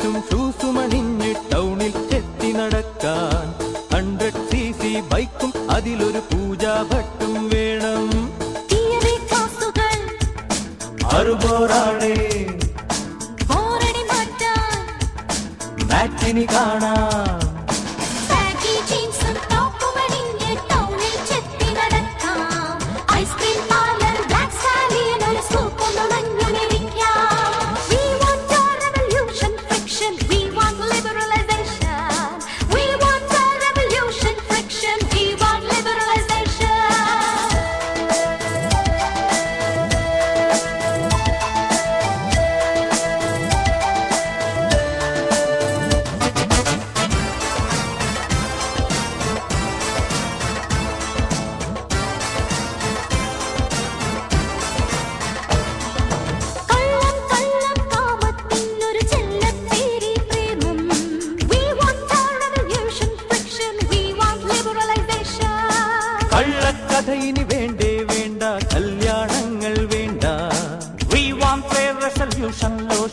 പാൻസും ഷൂസും അണിഞ്ഞ് ടൗണിൽ ചെത്തി നടക്കാൻ ഹൺഡ്രഡ് സി സി ബൈക്കും അതിലൊരു പൂജാ ഭട്ടും വേണം അറുപോറാണേ മാറ്റിനി കാണാം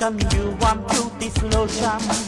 lotion. You want beauty lotion.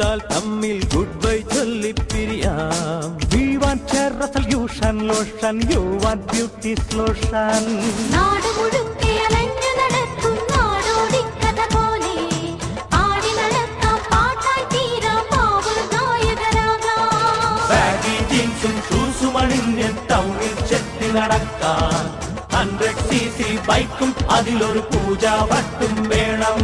മടുത്താൽ തമ്മിൽ ഗുഡ് ബൈ ചൊല്ലിപ്പിരിയാം want a resolution lotion. You want beauty lotion. നാട് മുഴുക്കെ അലഞ്ഞു നടക്കും കഥ പോലെ ആടി നടക്കാം പാട്ടായി തീരാം പാവൽ നായകരാകാം ബാഗി ജീൻസും ഷൂസും അണിഞ്ഞ് ടൗണിൽ ചെത്തി നടക്കാൻ ഹൺഡ്രഡ് സി സി ബൈക്കും അതിലൊരു പൂജ വട്ടും വേണം